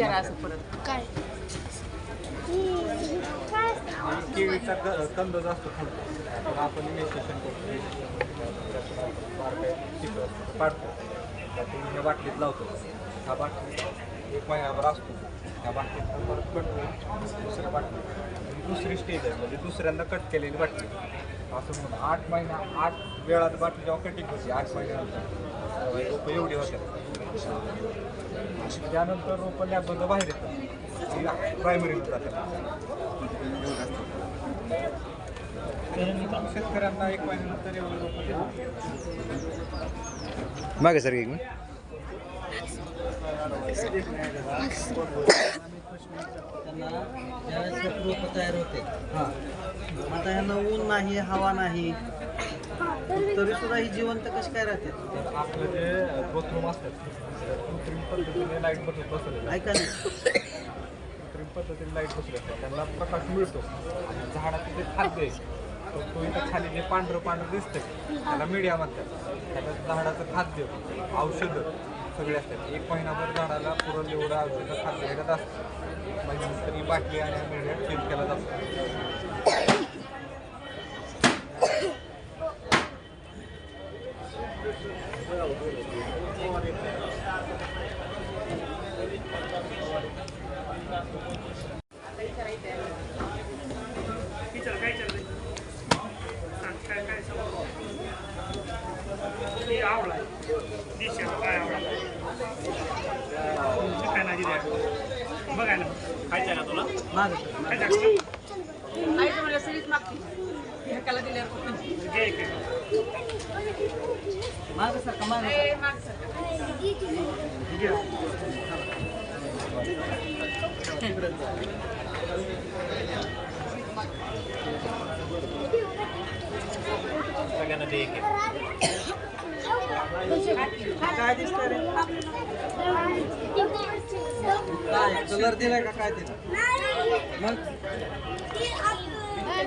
विचारा असं परत. काय? केळीचा ग- कंद जास्त पण आपण इमेस्टेशन करतो. पाडतो त्यातून ह्या बाटलीत लावतो ह्या बाटलीत एक महिनाभर असतो ह्या बाटलीत परत कट होऊन दुसऱ्या बाटलीत ही दुसरी स्टेज आहे. म्हणजे दुसऱ्यांदा कट केलेली बाटली. असं म्हणून आठ महिना आठ वेळात बाटली जेव्हा कटिंग होती आठ महिन्यानंतर. तेव्हा ही एवढी होत्या. त्यानंतर रोपं लॅबमधलं बाहेर येतात. प्रायमरीला जातात शेतकऱ्यांना एक महिन्यानंतर एवढं रोपं देतात. मागे सर एक मिनिट. त्यांना ज्यावेळेस हे रोपं तयार होते आता यांना ऊन नाही हवा नाही तरी सुद्धा ही जिवंत कशी काय राहते? तर आपलं जे असतात तर कृत्रिम पद्धतीने लाइट बसत बसवलेलं आहे. ऐका ना. कृत्रिम पद्धतीने लाइट बसवले त्यांना प्रकाश मिळतो. आणि झाडाचं जे खाद्य आहे तो तो इथं खाली जे पांढरं पांढरं दिसतं त्याला मीडिया म्हणतात. त्याला झाडाचं खाद्य औषधं सगळे असतात. एक महिनाभर झाडाला एवढं औषधं खाद्य ह्याच्यात असतं. महिन्यानंतर ही बाटली आणि मीडिया चेंज केला जातो आवडा दिशा काय आवडा काय नाही दिल्या बघा ना खायचं ना तुला माग खायचं का? खायचं मला सिरीज ढकाला दिल्यावर. माग सर माग. सगळ्यांना एक एक. काय दिसतंय रे? काय? कलर दिलाय का? काय दिलं? मग?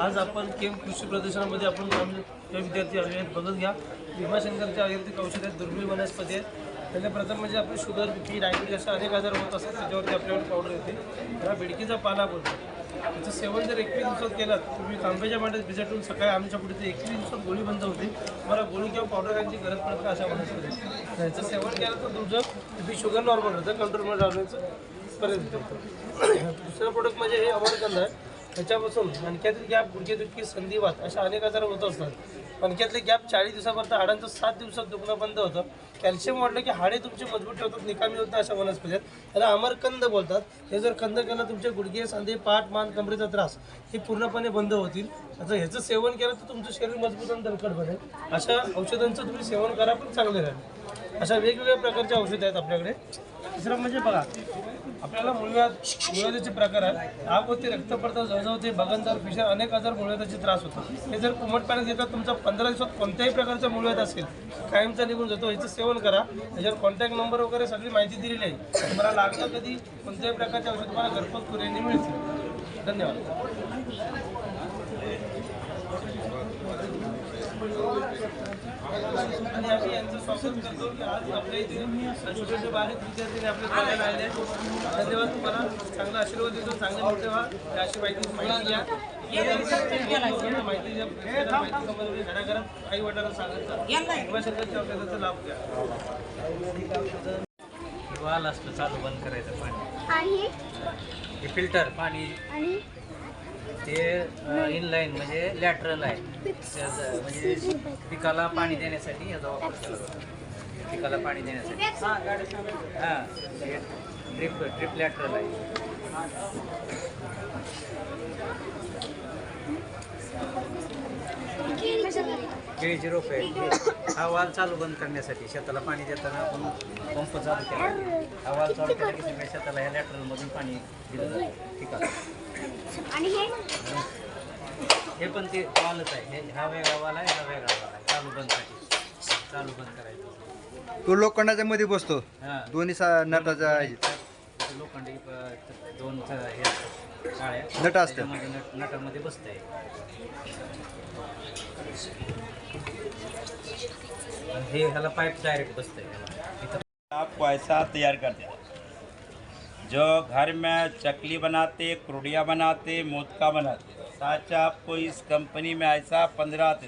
आज आपण केम कृषी प्रदर्शनामध्ये आपण विद्यार्थी आले आहेत. बघत घ्या. भीमाशंकरच्या आयुर्वेदिक औषध आहेत दुर्मिळ वनस्पती आहेत. त्याला प्रथम म्हणजे आपली शुगर बी पी डायबिटीज असे अनेक आजार होत असतात. त्याच्यावरती आपल्याकडे पावडर येते. त्याला बिडकीचा पाला बोलतो त्याचं सेवन जर एकवीस दिवसात केलं तुम्ही तांब्याच्या मांड्यात भिजटून सकाळी आमच्या पुढे ते एकवीस दिवसात गोळी बंद होते. मला गोळी किंवा पावडर खायची गरज पडत का अशा वनस्पती त्याचं सेवन केलं तर तुमचं बी शुगर नॉर्मल होतं. कंट्रोलमध्ये राहण्याचं पर्यंत. दुसरं प्रोडक्ट म्हणजे हे अमरकंद आहे. त्याच्यापासून मणक्यातील गॅप गुडघेदुखी संधिवात अशा अनेक आजार होत असतात. मणक्यातले गॅप चाळीस दिवसापर्यंत हाडांचं सात दिवसात दुखणं बंद होतं. कॅल्शियम वाढलं की हाडे तुमची मजबूत ठेवतात निकामी होतं अशा वनस्पती आहेत त्याला अमरकंद बोलतात. हे जर कंद केलं तुमचे गुडघे सांधे पाठ मान कमरेचा त्रास हे पूर्णपणे बंद होतील. आता ह्याचं सेवन केलं तर तुमचं शरीर मजबूत आणि दणकट बनेल. अशा औषधांचं तुम्ही सेवन करा पण चांगले राहील. अशा वेगवेगळ्या प्रकारचे औषधं आहेत आपल्याकडे. तिसरं म्हणजे बघा आपल्याला मुळव्याध मुळव्याधाचे प्रकार आहेत. आग होते जळजवते पडतं बगनदार फिशर अनेक आजार मुळव्याधाचे त्रास होतो हे जर कोमट पाण्यात घेतात तुमचा पंधरा दिवसात कोणत्याही प्रकारचा मुळव्याध असेल कायमचा निघून जातो. ह्याचं सेवन करा. त्याच्यावर कॉन्टॅक्ट नंबर वगैरे सगळी माहिती दिलेली आहे. तुम्हाला लागलं कधी कोणत्याही प्रकारचे औषध तुम्हाला घरपोच कुरिअरने मिळतील. धन्यवाद. आणि आम्ही यांचं स्वागत करतो की आज आपल्या इथे छोटे छोटे बारीक विद्यार्थ्यांनी आपले कॉलेज आले आहेत. धन्यवाद तुम्हाला चांगला आशीर्वाद देतो चांगले मोठे व्हा अशी माहिती माहिती घ्या माहिती द्या माहिती समजली घराघरात आई वडिलांना सांगत जा लाभ घ्या वाल असतं चालू बंद करायचं पाणी. हे? फिल्टर पाणी. ते इनलाईन म्हणजे लॅटरल आहे. म्हणजे पिकाला पाणी देण्यासाठी याचा वापर केला जातो. पिकाला पाणी देण्यासाठी. हां ड्रिप ड्रिप लॅटरल आहे. केळीची रोपे आहेत. हा वाल चालू बंद करण्यासाठी शेताला पाणी देताना आपण पंप चालू केला आहे. हा वाल चालू केला की सगळ्या शेताला ह्या लॅटरलमधून पाणी दिलं जातं. ठीक आहे. आणि हे? हे पण ते वालच आहे. हे हा वेगळा वाल आहे हा वेगळा वाल आहे. चालू बंदसाठी चालू बंद करायचं. तो लोखंडाच्या मध्ये बसतो. हां. दोन्ही सा नटाचा लोखंडी दोन हे काळ्या. नट असतात. नटामध्ये बसतंय. आणि आपको ऐसा तैयार कर हैं। जो घर में चकली बनाते, कुरडिया बनाते, मोदका बनाते, साच आपको इस कंपनी में ऐसा पंद्रह आते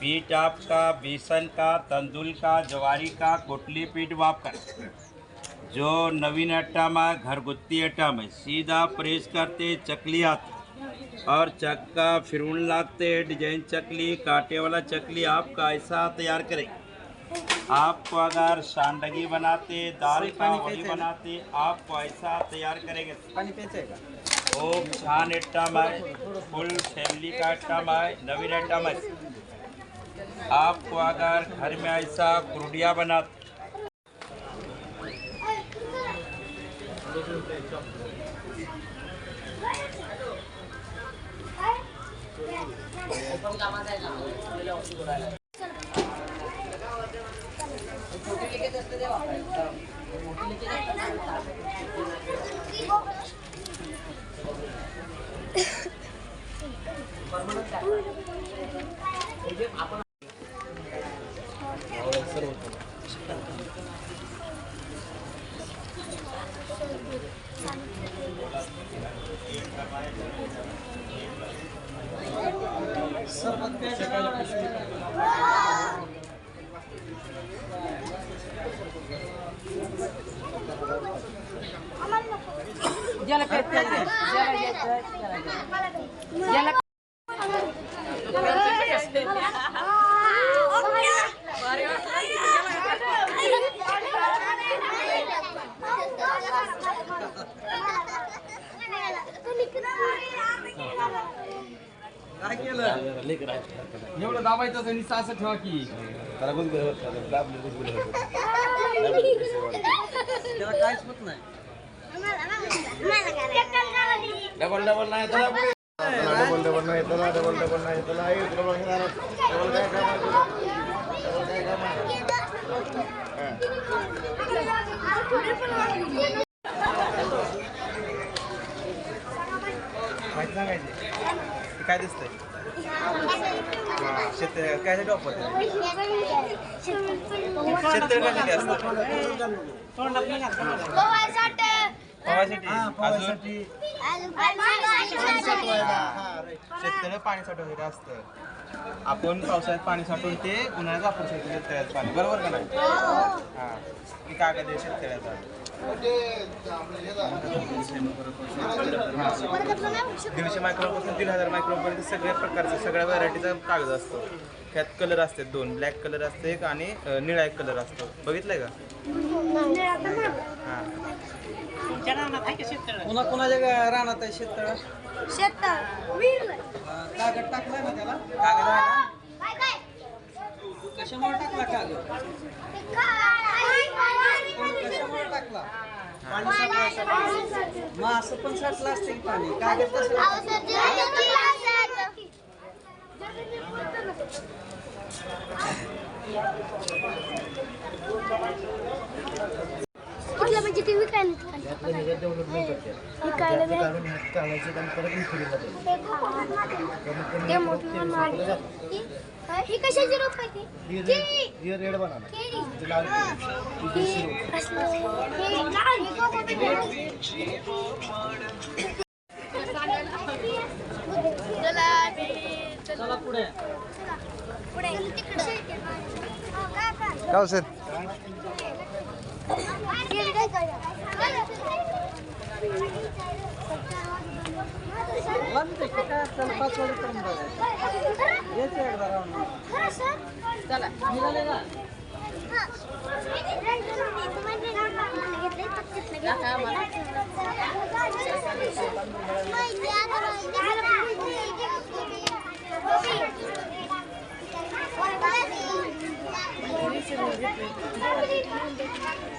पीठ आपका, बेसन का तंदूल का, जवारी का कोटली पीठ वापकर जो नवीन आटा में घरगुत्ती आटा में, सीधा प्रेस करते, चकली आती। और चक्का फिरून लागते डिज़ाइन चकली कांटे वाला चकली आपका ऐसा तैयार करें। आपको अगर सांडगी बनाते दाल का बनाते आपको ऐसा तैयार करेंगे। का। खूप छान आइटम आहे फुल फैमिली का आइटम है नवीन आइटम है आपको अगर घर में ऐसा कुरडिया बनाते। सरबत काय केलं? एवढं दाबायचं आणि असं ठेवा की. त्याला काहीच होत नाही. डबल डबल नाही डबल. डबल नाही त्याला डबल डबल नाही त्याला डबल डबल काय काम माहिती सांगायची ते. काय दिसतंय? शेत काय शेतकरी कशासाठी असतं पवायसाठी अजून? शेतकरी पाणी साठवण्यासाठी असतं. आपण पावसाळ्यात पाणी साठवून ते उन्हाळ्यात वापरू शकतो शेतकऱ्याचं पाणी. बरोबर का नाही? हा. ती कागद आहे शेतकऱ्याचा दीडशे मायक्रोपासून तीन हजार मायक्रोपर्यंत सगळ्या प्रकारचा सगळ्या व्हरायटीचा कागद असतो. त्यात कलर असते दोन ब्लॅक कलर असते एक आणि निळा एक कलर असतो. बघितलंय का? हा. पुन्हा कुणाच्या रानात आहे शेततळ? कागद टाकलाय ना त्याला? कागद काय कशामुळे टाकला कागद? टाकला पाणी असं पण साठलं असतं की पाणी. कागद कसं कुठलं म्हणजे टी व्ही काय विकायला ते मोठं मारलं. ही कशाची रोप आहे? केळी. रेड. हे असलं. हे लाल. चला पुढे. पुढे. तिकडे का सर ಬಂದು ಸ್ವಲ್ಪ ಪಾಸ್ವರ್ಡ್ ತಂಬಾರೆ ಏಸಿ ಹಿಡ್ದಾರ ಅವನು ಚಲ ನಿಲ್ಲಲಿಲ್ಲ Thank you.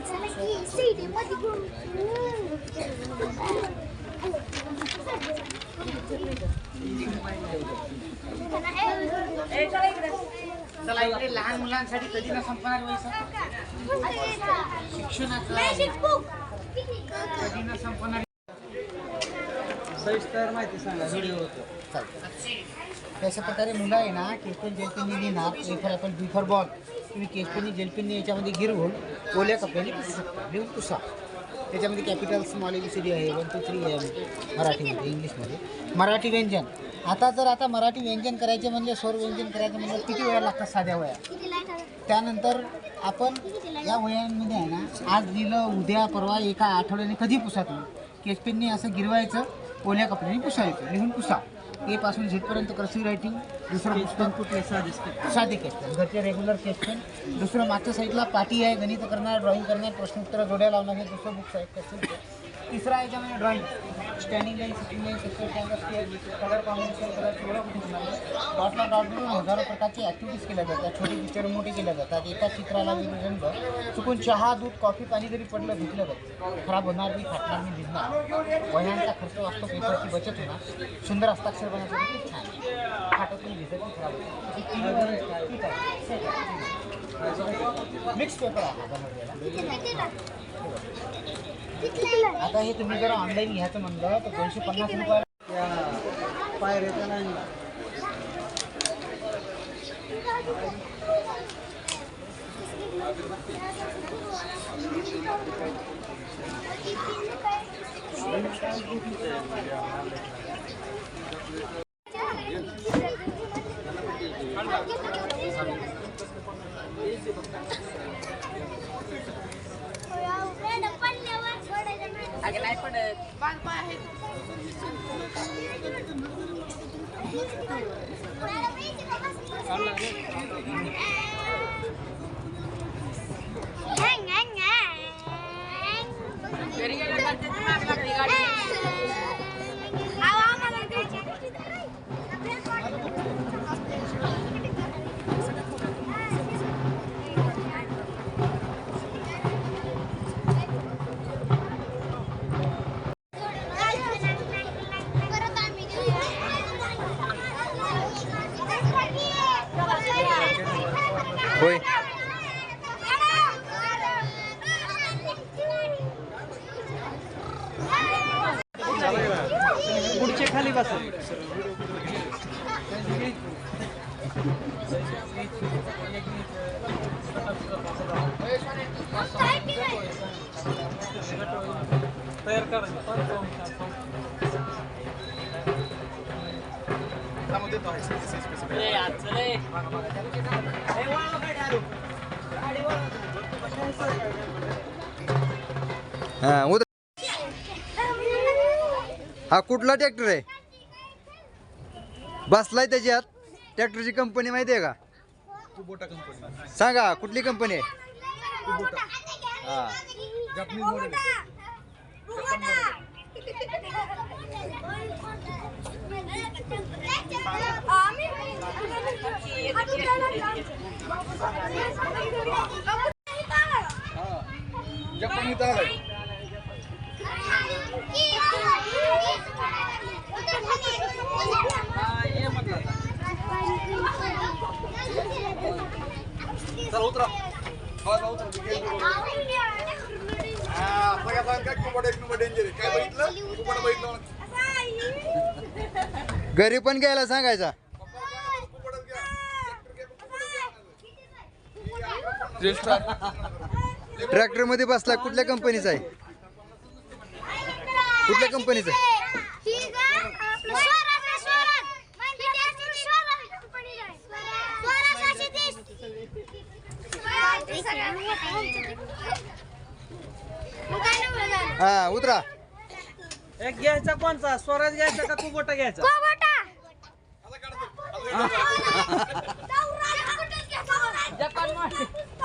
चला निघाले का घेतले चला इकडे लहान मुलांसाठी कधी ना संपणार वयचं कधी ना संपणार? सविस्तर माहिती सांगा व्हिडिओ होतो अशा प्रकारे मुलं आहे ना केसपेन जेलपेनने लिहिणार A for apple B for ball तुम्ही केसपेननी जेलपेनने याच्यामध्ये गिरवून ओल्या कपड्याने पुसू शकता लिहून पुसा. त्याच्यामध्ये capital small A B C D आहे वन टू थ्री आहे मराठीमध्ये इंग्लिशमध्ये मराठी व्यंजन. आता जर आता मराठी व्यंजन करायचे म्हणजे स्वर व्यंजन करायचं म्हणजे किती वेळा लागतात साध्या वया? त्यानंतर आपण या वयांमध्ये आहे ना आज दिलं उद्या परवा एका आठवड्याने कधी पुसा तुम्ही केसपेनने असं गिरवायचं ओल्या कपड्याने पुसायचं लिहून पुसा. ए पासून झेडपर्यंत कर्सिव्ह रायटिंग दुसरं पुस्तक कुठले साधे स्केच साधे केस पेन घरचे रेग्युलर केस पेन दुसरं मागच्या साईडला पाटी आहे गणित करणार ड्रॉइंग करणार प्रश्नोत्तर जोड्या लावणार हे दुसरं बुक्स आहे. पेन्सिल तिसरा आहे याच्यामध्ये drawing standing line sitting line sector colour combination colour एवढं कुठे डॉटला डॉट देऊन हजारो प्रकारचे ॲक्टिव्हिटीज केल्या जातात. छोटे पिक्चर मोठे केल्या जातात. एका चित्राला विरुद्ध चुकून चहा दूध कॉफी पाणी जरी पडलं धुतलं जातं खराब होणार नाही फाटणार नाही भिजणार वह्यांचा खर्च वाचतो पेपरची बचत होणार. सुंदर हस्ताक्षर बनवण्यासाठी खूप छान फाटत नाही भिजत नाही खराब ठीक आहे, मिक्स पेपर आहे. आता हे तुम्ही जर ऑनलाईन घ्यायचं म्हणलं तर दोनशे पन्नास रुपये त्या पायऱ्या नाही. नाही पडत घरी होय हा उद्या हा कुठला ट्रॅक्टर आहे? बसलाय त्याच्यात. ट्रॅक्टरची कंपनी माहिती आहे का? सांगा कुठली कंपनी आहे? हा. उतरा. हा, सांग एक नंबर डेंजर आहे काय बघितलं? कुंपट बघितलं घरी पण घ्यायला सांगायचा. घ्या. ट्रॅक्टरमध्ये बसला. कुठल्या कंपनीचा आहे? कुठल्या कंपनीचा आहे? हा उतरा. एक घ्यायचा कोणचा? स्वराज घ्यायचा का कुबोटा घ्यायचा? आता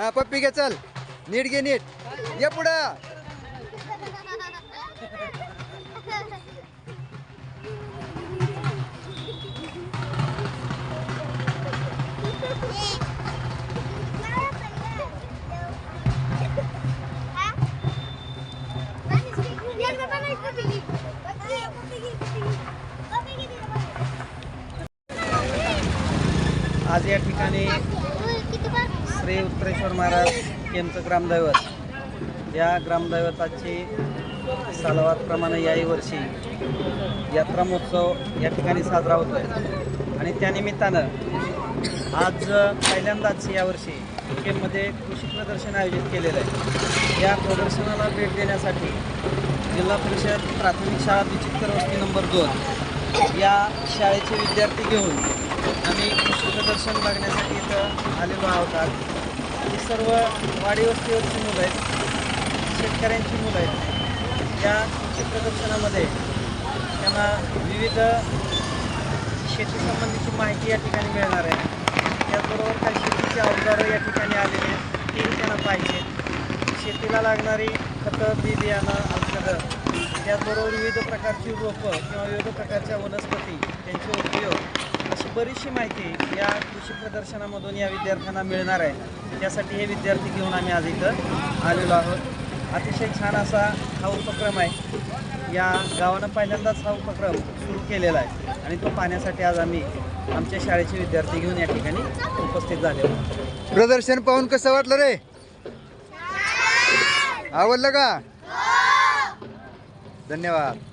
हा पप्पी घे चल. नीट घे नीट. ये पुढं. आज या ठिकाणी ज्ञानेश्वर महाराज केमचं ग्रामदैवत. या ग्रामदैवताची सालवारप्रमाणे याही वर्षी यात्रा महोत्सव या ठिकाणी साजरा होतो आहे आणि त्यानिमित्तानं आज पहिल्यांदाच यावर्षी केमध्ये कृषी प्रदर्शन आयोजित केलेलं आहे. या प्रदर्शनाला भेट देण्यासाठी जिल्हा परिषद प्राथमिक शाळा विचित्र वस्ती नंबर दोन या शाळेचे विद्यार्थी घेऊन आम्ही कृषी प्रदर्शन बघण्यासाठी इथं आलेलो आहोत आज. सर्व वाडी वस्तीवरची मुलं आहेत शेतकऱ्यांची मुलं आहेत या कृषी प्रदर्शनामध्ये त्यांना विविध शेतीसंबंधीची माहिती या ठिकाणी मिळणार आहे. त्याचबरोबर काही शेतीची अवजारं या ठिकाणी आलेले आहेत ती त्यांना पाहिजे. शेतीला लागणारी खतं बी बियाणं औषधं. त्याचबरोबर विविध प्रकारची रोपं किंवा विविध प्रकारच्या वनस्पती त्यांचे उपयोग अशी बरीचशी माहिती या कृषी प्रदर्शनामधून या विद्यार्थ्यांना मिळणार आहे. त्यासाठी हे विद्यार्थी घेऊन आम्ही आज इथं आलेलो आहोत. अतिशय छान असा हा उपक्रम आहे. या गावानं पहिल्यांदाच हा उपक्रम सुरू केलेला आहे. आणि तो पाहण्यासाठी आज आम्ही आमच्या शाळेचे विद्यार्थी घेऊन या ठिकाणी उपस्थित झालेलो आहोत. प्रदर्शन पाहून कसं वाटलं रे? आवडलं का? धन्यवाद.